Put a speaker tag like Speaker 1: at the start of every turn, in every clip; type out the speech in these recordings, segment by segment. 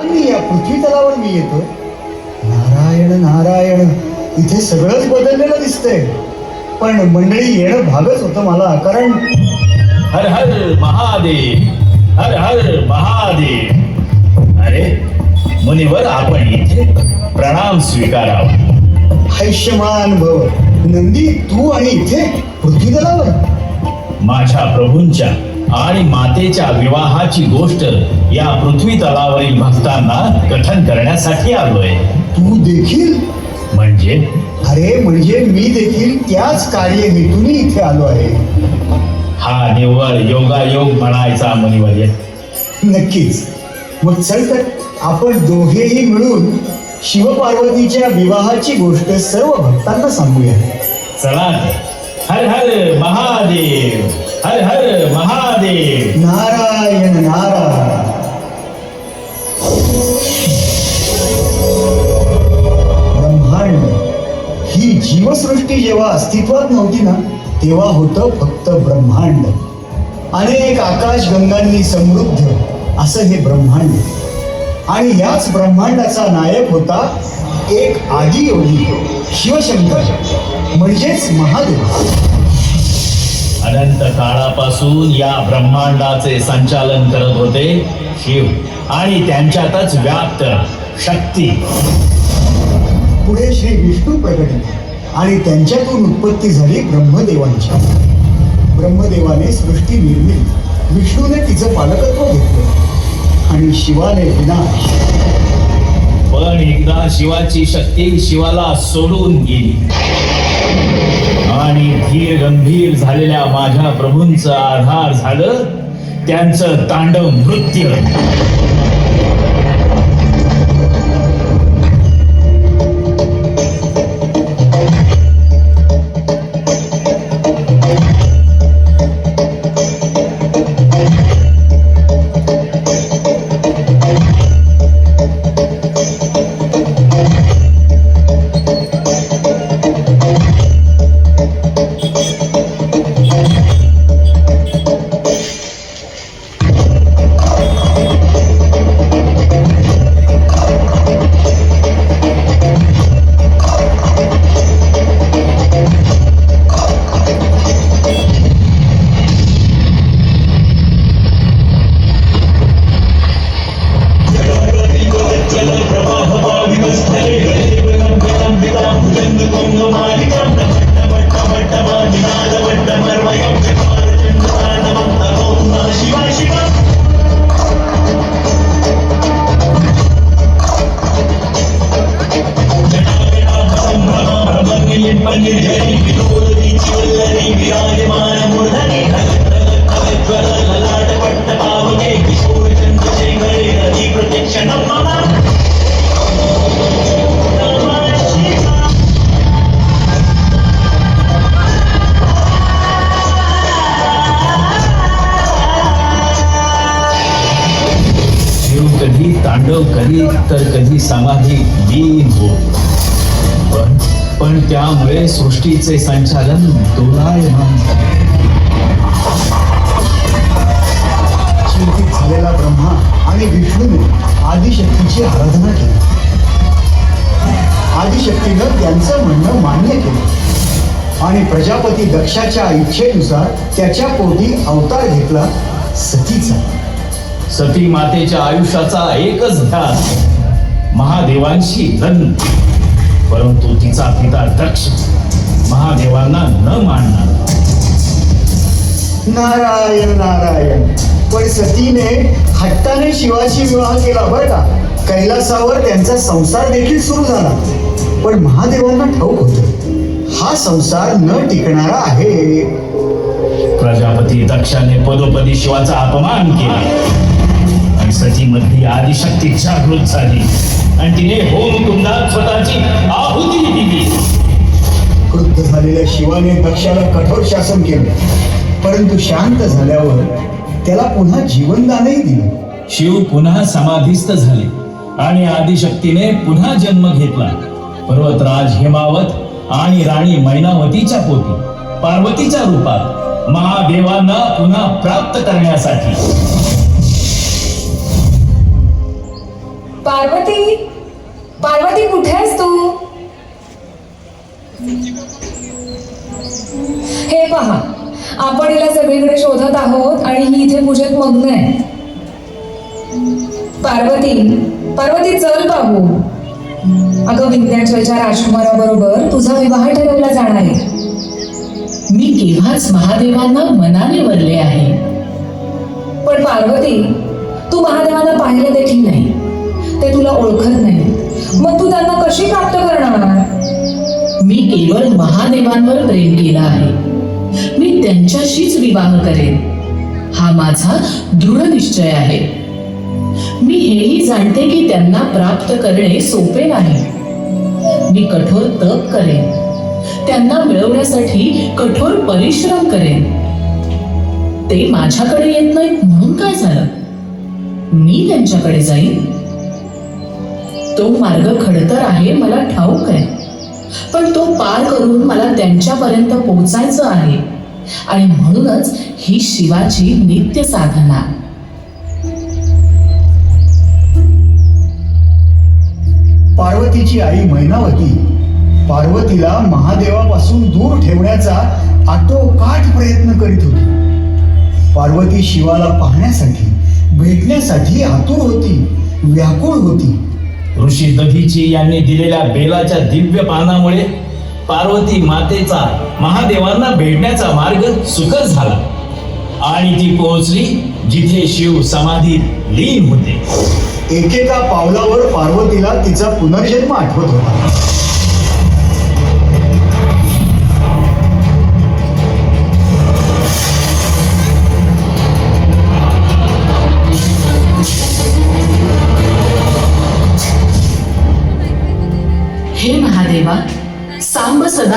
Speaker 1: आणि या पृथ्वी तलावर मी येतो. नारायण नारायण इथे सगळंच बदललेलं दिसतंय. पण मंडळी येणं भागच होतं मला कारण
Speaker 2: हर हर महादेव हर हर महादेव. अरे मुनिवर आपण इथे प्रणाम स्वीकारावा.
Speaker 1: हैष्यमान भव. नंदी तू आणि इथे पृथ्वी तलावर?
Speaker 2: माझ्या प्रभूंच्या आणि मातेच्या विवाहाची गोष्ट या पृथ्वी तलावरील भक्तांना कथन करण्यासाठी आलोय.
Speaker 1: तू देखील?
Speaker 2: म्हणजे?
Speaker 1: अरे म्हणजे मी देखील त्याच कार्य हेतूने इथे आलो आहे.
Speaker 2: हा निव्वळ योगायोग म्हणायचा मुनिवर्य.
Speaker 1: नक्कीच. मग चल तर आपण दोघेही मिळून शिवपार्वतीच्या विवाहाची गोष्ट सर्व भक्तांना सांगूया.
Speaker 2: चला. हर हर महादेव. हर हर महादेव।
Speaker 1: नारायण नारायण। ब्रह्मांड ही जीवसृष्टी जेव्हा अस्तित्वात नव्हती ना तेव्हा होतं फक्त ब्रह्मांड. अनेक आकाशगंगांनी समृद्ध असं हे ब्रह्मांड. आणि याच ब्रह्मांडाचा नायक होता एक आदियोगी शिवशंकर म्हणजेच महादेव.
Speaker 2: अनंत काळापासून या ब्रह्मांडाचे संचालन करत होते शिव. आणि त्यांच्यातच व्याप्त शक्ती.
Speaker 1: पुढे श्री विष्णू प्रकटले आणि त्यांच्यातून उत्पत्ती झाली ब्रह्मदेवांची. ब्रह्मदेवाने सृष्टी निर्मिली विष्णूने तिचं पालकत्व घेतलं. आणि शिवाने विनाश.
Speaker 2: पण एकदा शिवाची शक्ती शिवाला सोडून गेली. आणि धीर गंभीर झालेल्या माझ्या प्रभूंचं आधार झालं त्यांचं तांडव नृत्य तांडव कधी तर कधी समाधी लीन होत पण पण त्यामुळे सृष्टीचे संचालन दोलायमान झाले.
Speaker 1: चिंतित झालेला ब्रह्मा आणि विष्णूने आदिशक्तीची आराधना केली. आदिशक्तीनं त्यांचं म्हणणं मान्य केलं. आणि प्रजापती दक्षाच्या इच्छेनुसार त्याच्या पोटी अवतार घेतला सतीचा.
Speaker 2: सती मातेच्या आयुष्याचा एकच ध्यास महादेवांशी लग्न. परंतु तिचा पिता दक्ष. महादेवांना न मानणार.
Speaker 1: नारायण नारायण. पण सतीने हट्टाने शिवाशी विवाह केला बरं का? कैलासावर त्यांचा संसार देखील सुरू झाला. पण महादेवांना ठाऊक होत. हा संसार न टिकणारा आहे.
Speaker 2: प्रजापती दक्षाने पदोपदी शिवाचा अपमान केला. आणि सतीमधली आदिशक्ती जागृत झाली. आणि तिने होम कुंडात स्वतःची आहुती दिली.
Speaker 1: क्रुद्ध झालेल्या शिवाने दक्षाला कठोर शासन केलं. परंतु शांत झाल्यावर त्याला पुन्हा जीवनदानही दिलं.
Speaker 2: शिव पुन्हा समाधीस्थ झाले आणि आदिशक्तीने पुन्हा जन्म घेतला. पर्वतराज हेमावत आणि राणी मैनावतीच्या पोटी पार्वतीच्या रूपात महादेवांना पुन्हा प्राप्त करण्यासाठी.
Speaker 3: पार्वती पार्वती कुठे आहेस तू? हे पहा आपण हिला सगळीकडे शोधत आहोत आणि ही इथे पूजेत मग्न आहे. पार्वती पार्वती चल बाबू. अगं विज्ञानच्या राजकुमाराबरोबर तुझा विवाह ठरवला जाणार आहे.
Speaker 4: मी केव्हाच महादेवांना मनाने वरले आहे.
Speaker 3: पण पार्वती तू महादेवांना पाहिलं देखील नाही. ते तुला ओळखत नाही. मग तू त्यांना कशी प्राप्त करणार?
Speaker 4: मी केवळ महादेवांवर प्रेम केला आहे. मी त्यांच्याशीच विवाह करेन. हा माझा दृढ निश्चय आहे. मी हेही जाणते की त्यांना प्राप्त करणे सोपे नाही. मी कठोर तप करेन. त्यांना मिळवण्यासाठी कठोर परिश्रम करेन. ते माझ्याकडे येत नाहीत म्हणून काय झालं? मी त्यांच्याकडे जाईन? तो मार्ग खडतर आहे मला ठाऊक आहे. पण तो पार करून मला त्यांच्यापर्यंत पोहोचायचं आहे. आणि म्हणूनच ही शिवाची नित्य साधना.
Speaker 1: पार्वतीची आई मैनावती पार्वतीला महादेवापासून दूर ठेवण्याचा आटोकाट प्रयत्न करीत होती. पार्वती शिवाला पाहण्यासाठी भेटण्यासाठी आतुर होती व्याकुळ होती.
Speaker 2: ऋषी दधीची यांनी दिलेल्या बेलाच्या दिव्य पानामुळे पार्वती मातेचा महादेवांना भेटण्याचा मार्ग सुकर झाला. आणि ती पोहोचली जिथे शिव समाधीत लीन होते.
Speaker 1: एकेका पावलावर पार्वतीला तिचा पुनर्जन्म आठवत होता.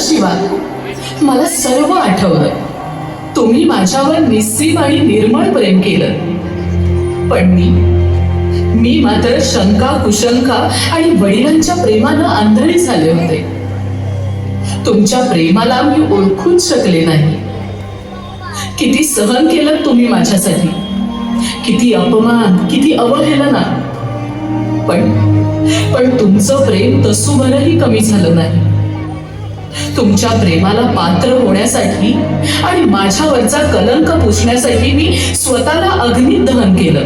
Speaker 4: सांब सदाशिवा मला सर्व आठवलं. तुम्ही माझ्यावर निस्सीम आणि निर्मळ प्रेम केलं. पण मी मी मात्र शंका कुशंका आणि वडिलांच्या प्रेमानं आंधळी झाले होते. तुमच्या प्रेमाला मी ओळखूच शकले नाही. किती सहन केलं तुम्ही माझ्यासाठी? किती अपमान किती अवहेलना. पण पण तुमचं प्रेम तसूभरही कमी झालं नाही. तुमच्या प्रेमाला पात्र होण्यासाठी आणि माझ्यावरचा कलंक पुसण्यासाठी मी स्वतःला अग्नीत दहन केलं.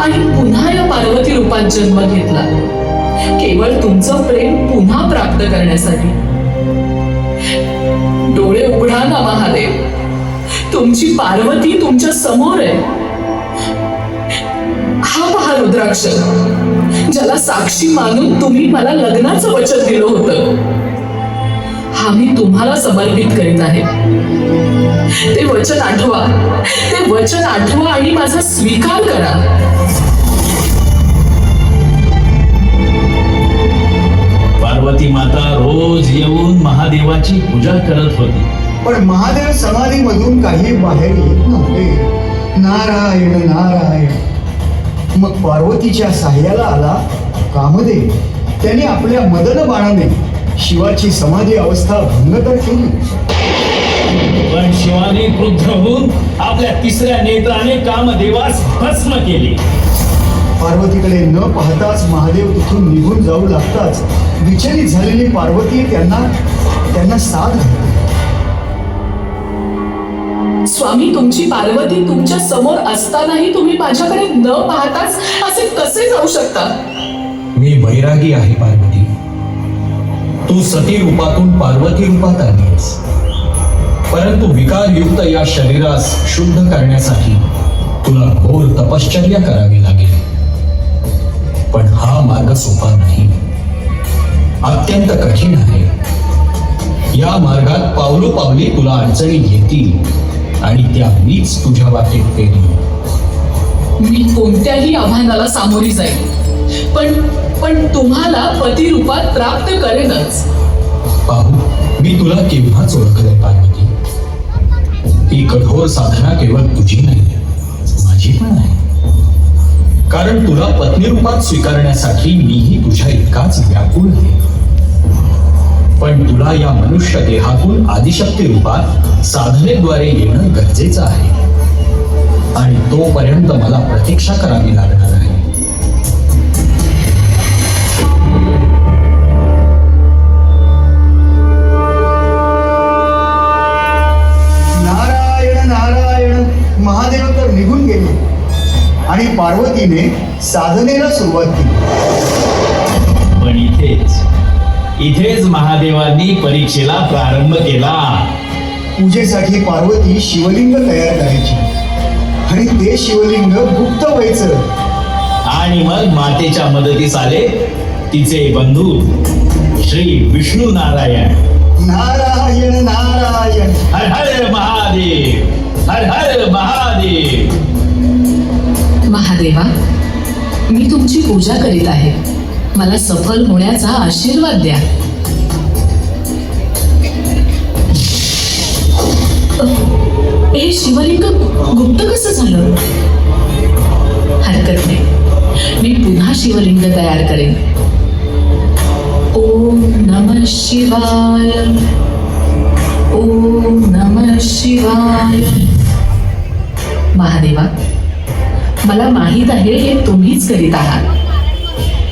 Speaker 4: आणि पुन्हा या पार्वती रूपात जन्म घेतला. केवळ तुमचं प्रेम पुन्हा प्राप्त करण्यासाठी. डोळे उघडा ना महादेव. तुमची पार्वती तुमच्यासमोर आहे. हा पहा रुद्राक्ष. ज्याला साक्षी मानून तुम्ही मला लग्नाचं वचन दिलं होतं. हा मी तुम्हाला समर्पित करीत आहे. ते वचन आठवा. ते वचन आठवा आणि माझा स्वीकार करा.
Speaker 2: पार्वती माता रोज येऊन महादेवाची पूजा करत होती.
Speaker 1: पण महादेव समाधीमधून काही बाहेर येत नव्हते. नारायण नारायण. मग पार्वतीच्या साह्याला आला कामदेव. त्याने आपल्या मदन बाणाने शिवाची समाधी अवस्था भंग तर केली.
Speaker 2: पण शिवाने क्रुद्ध होऊन आपल्या तिसऱ्या नेत्राने कामदेवास भस्म केले.
Speaker 1: पार्वतीकडे न पाहताच महादेव तिथून निघून जाऊ लागताच विचलित झालेली पार्वती त्यांना त्यांना साथ
Speaker 4: स्वामी तुमची पार्वती तुमच्यासमोर असतानाही तुम्ही माझ्याकडे न पाहताच असे कसे जाऊ शकता?
Speaker 5: मी वैरागी आहे पार्वती. तू सती रूपातून पार्वती रूपात आलीस परंतु विकारयुक्त या शरीरास शुद्ध करण्यासाठी तुला घोर तपश्चर्या करावी लागेल. पण हा मार्ग सोपा नाही. अत्यंत कठीण आहे. या मार्गात पावलो पावली तुला अडचणी येतील आणि त्या मीच तुझ्या वाटेत पेरी
Speaker 4: मी कोणत्याही आव्हानाला सामोरी जाईल पण पण तुम्हाला पती रूपात प्राप्त करेनच.
Speaker 5: पाहू मी तुला केव्हाच ओळखले पार्वती? ही कठोर साधना केवळ तुझी नाही माझी पण आहे कारण तुला पत्नी रूपात स्वीकारण्यासाठी मीही तुझ्या इतकाच व्याकुळ आहे. पण तुला या मनुष्य देहातून आदिशक्ती रूपात साधनेद्वारे येणं गरजेचं आहे. आणि तोपर्यंत मला प्रतीक्षा करावी लागणार. महादेव तर निघून गेले.
Speaker 1: आणि पार्वतीने साधनेला सुरुवात केली.
Speaker 2: पण इथेच इथेच महादेवांनी परीक्षेला प्रारंभ केला.
Speaker 1: पूजेसाठी पार्वती शिवलिंग तयार करायची. आणि ते शिवलिंग गुप्त व्हायचं.
Speaker 2: आणि मग मातेच्या मदतीस आले तिचे बंधू श्री विष्णू नारायण
Speaker 1: नारायण नारायण.
Speaker 2: हर हर महादेव. हर हर महादेव.
Speaker 4: महादेवा मी तुमची पूजा करीत आहे. मला सफल होण्याचा आशीर्वाद द्या. ए हे शिवलिंग गुप्त कसं झालं? हरकत नाही. मी पुन्हा शिवलिंग तयार करेन. ओम नम शिवाय. ओम नम शिवाय. महादेवा मला माहीत आहे हे तुम्हीच करीत आहात.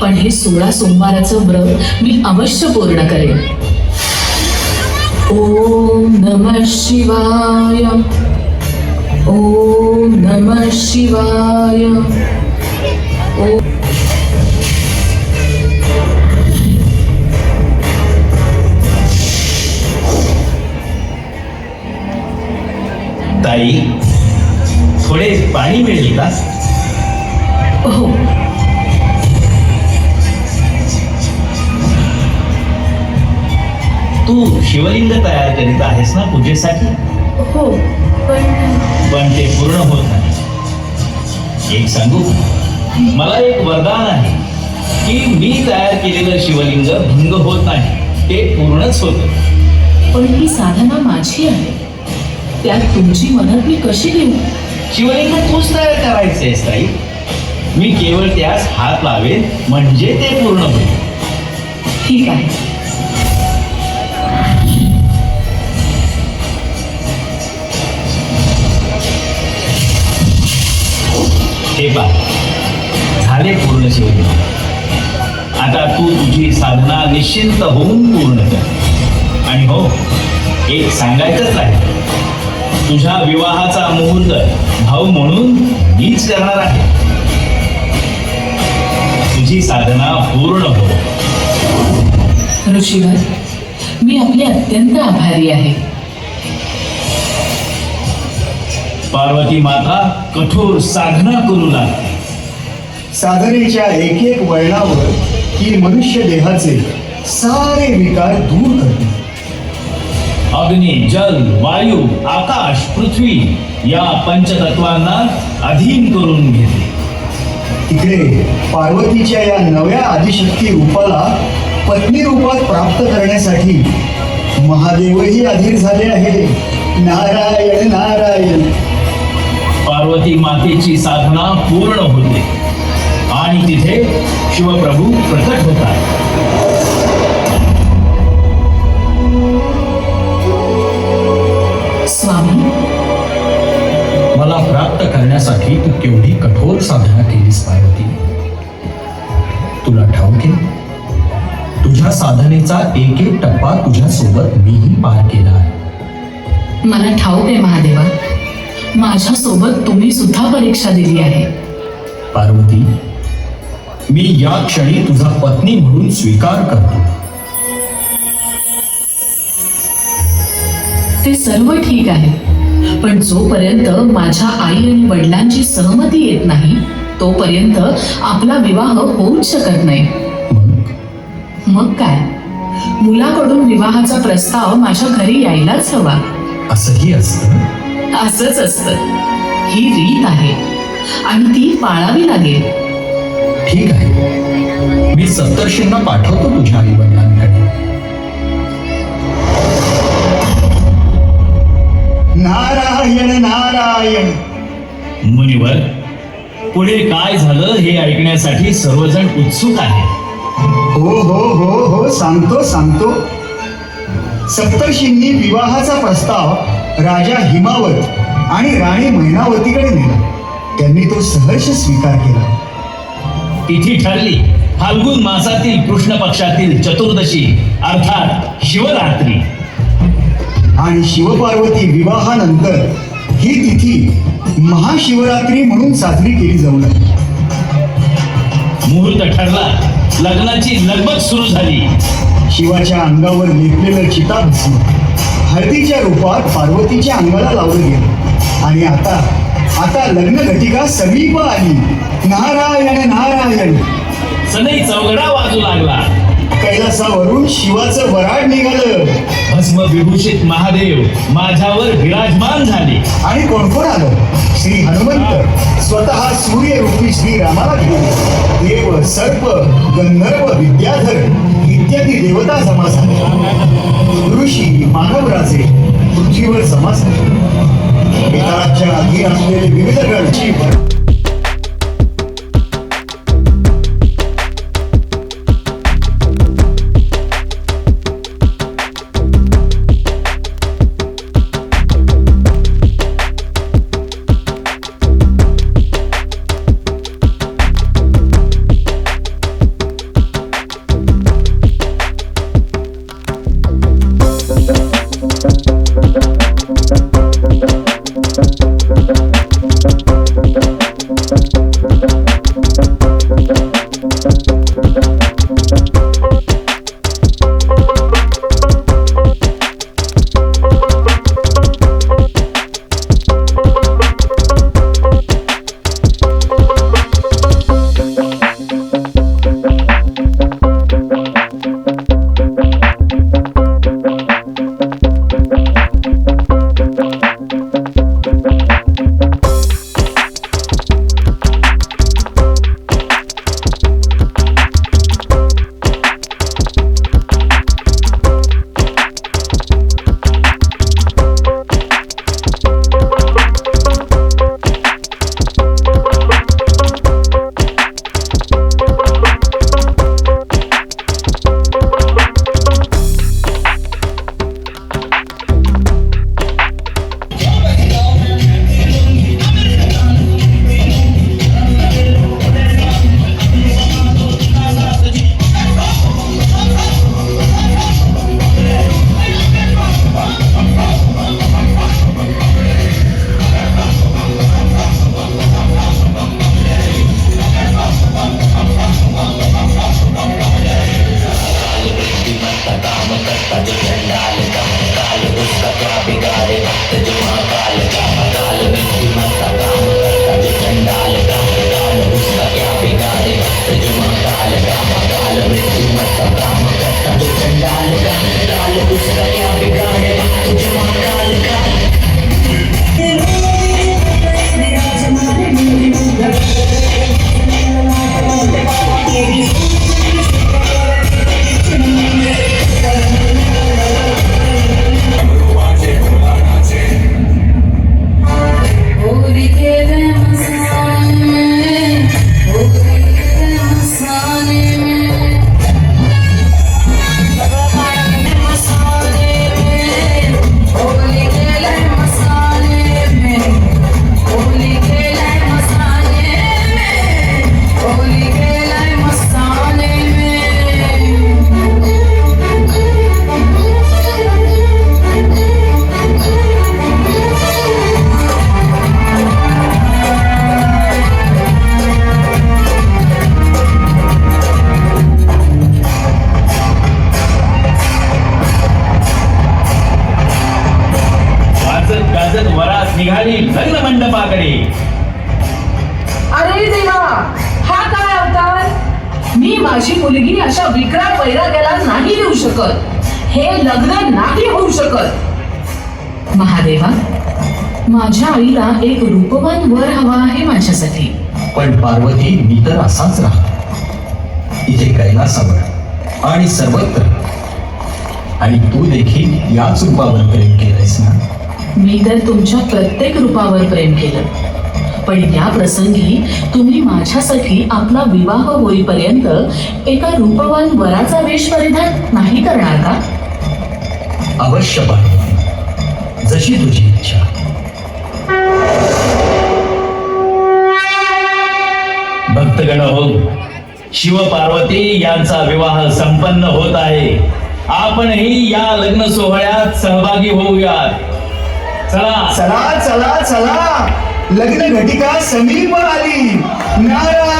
Speaker 4: पण हे सोळा सोमवाराचं व्रत मी अवश्य पूर्ण करेन. ओम नम शिवाय. ओम नम शिवाय. ओम
Speaker 2: ताई थोडे पाणी मिळेल का?
Speaker 4: हो.
Speaker 2: तू शिवलिंग तयार करीत आहेस ना पूजेसाठी?
Speaker 4: हो पण
Speaker 2: ते पूर्ण होत नाही. एक सांगू? मला एक वरदान आहे की मी तयार केलेलं शिवलिंग भंग होत नाही. ते पूर्णच होत
Speaker 4: पण ही साधना माझी आहे. त्यात तुमची मदत मी कशी देऊ
Speaker 2: शिवलिंग तूच तयार करायचंयस ताई. मी केवळ त्यास हात लावेन म्हणजे ते पूर्ण होईल.
Speaker 4: ठीक आहे.
Speaker 2: हे पहा. झाले पूर्ण शिवलिंग. आता तू तुझी साधना निश्चिंत होऊन पूर्ण कर. आणि हो एक सांगायचंच आहे. तुझ्या विवाहाचा मुहूर्त भाऊ म्हणून मीच करणार आहे. तुझी साधना पूर्ण हो.
Speaker 4: ऋषीवर मी आपले अत्यंत आभारी आहे.
Speaker 2: पार्वती माता कठोर साधना करू लागते
Speaker 1: साधनेच्या एक एक वळणावर ही मनुष्य देहाचे सारे विकार दूर करते.
Speaker 2: अग्नी जल वायू आकाश पृथ्वी या पंचतत्वांना अधीन करून घेते.
Speaker 1: तिकडे पार्वतीच्या या नव्या आदिशक्ती रूपाला पत्नी रूपात प्राप्त करण्यासाठी महादेवही अधीर झाले आहे नारायण नारायण.
Speaker 2: पार्वती मातेची साधना पूर्ण होते. आणि तिथे शिवप्रभू प्रकट होतात.
Speaker 5: तू केवढी कठोर साधना केलीस पार्वती तुला ठाऊक आहे तुझ्या साधनेचा एक एक टप्पा तुझ्या सोबत मीही पार केला आहे।
Speaker 4: मला ठाऊक आहे महादेवा. माझ्या सोबत तुम्ही सुद्धा परीक्षा दिली आहे.
Speaker 5: पार्वती मी या क्षणी तुझा पत्नी म्हणून स्वीकार करतो.
Speaker 4: ते सर्व ठीक आहे. पण जोपर्यंत माझ्या आई आणि वडिलांची सहमती येत नाही तोपर्यंत आपला विवाह होऊच शकत नाही.
Speaker 5: मग?
Speaker 4: काय? मुलाकडून विवाहाचा प्रस्ताव माझ्या घरी यायलाच हवा.
Speaker 5: असंही असतं?
Speaker 4: असंच असतं. ही रीत आहे आणि ती पाळावी लागेल.
Speaker 5: ठीक आहे. मी सप्तर्षींना पाठवतो तुझ्या आई वडिलांकडे
Speaker 1: नारायण नारायण.
Speaker 2: मुनिवर पुढे काय झालं हे ऐकण्यासाठी सर्वजण उत्सुक आहेत.
Speaker 1: हो हो हो हो सांगतो सांगतो. सप्तर्षींनी विवाहाचा प्रस्ताव राजा हिमावत आणि राणी मैनावतीकडे नेला. त्यांनी तो सहर्ष स्वीकार केला.
Speaker 2: तिथी ठरली फाल्गुन मासातील कृष्ण पक्षातील चतुर्दशी अर्थात शिवरात्री.
Speaker 1: आणि शिवपार्वती विवाहानंतर ही तिथी महाशिवरात्री म्हणून साजरी केली जाऊ लागली.
Speaker 2: मुहूर्त ठरला. लग्नाची लगबग सुरू झाली.
Speaker 1: शिवाच्या अंगावर लेपलेलं चिताभस्म हळदीच्या रूपात पार्वतीच्या अंगाला लावलं गेलं. आणि आता आता लग्न घटिका समीप आली. नारायण नारायण.
Speaker 2: सनई चौघडा वाजू लागला.
Speaker 1: कैलासावरून शिवाचं वराड निघालं.
Speaker 2: भस्म विभूषित महादेव माझ्यावर विराजमान झाले.
Speaker 1: आणि कोण कोण आलं? श्री हनुमंत. स्वतः सूर्यरूपी श्री रामाला घेऊन. देव सर्प गंधर्व विद्याधर इत्यादी देवता जमा झाल्या ऋषी मानवराजे पृथ्वीवर जमा झाले विविध गणची
Speaker 2: लग्न
Speaker 4: नाही होऊ शकत. महादेवा माझ्या आईला एक रूपवान वर हवा आहे माझ्यासाठी.
Speaker 5: पण पार्वती मी तर असाच राहतो. इथे कैलासावर आणि सर्वत्र. आणि तू देखील याच रूपावर प्रेम केलंयस ना?
Speaker 4: मी तर तुमच्या प्रत्येक रूपावर प्रेम केलं. पण या प्रसंगी तुम्ही माझ्यासाठी आपला विवाह होईपर्यंत एका रूपवान वराचा वेश परिधान नाही करणार का?
Speaker 5: अवश्य पार्वती जशी तुझी इच्छा.
Speaker 2: भक्तगण हो शिव पार्वती यांचा विवाह संपन्न होत आहे. आपणही या लग्न सोहळ्यात सहभागी होऊयात. चला.
Speaker 1: चला चला चला. लग्न घटिका समीप आली. नारायण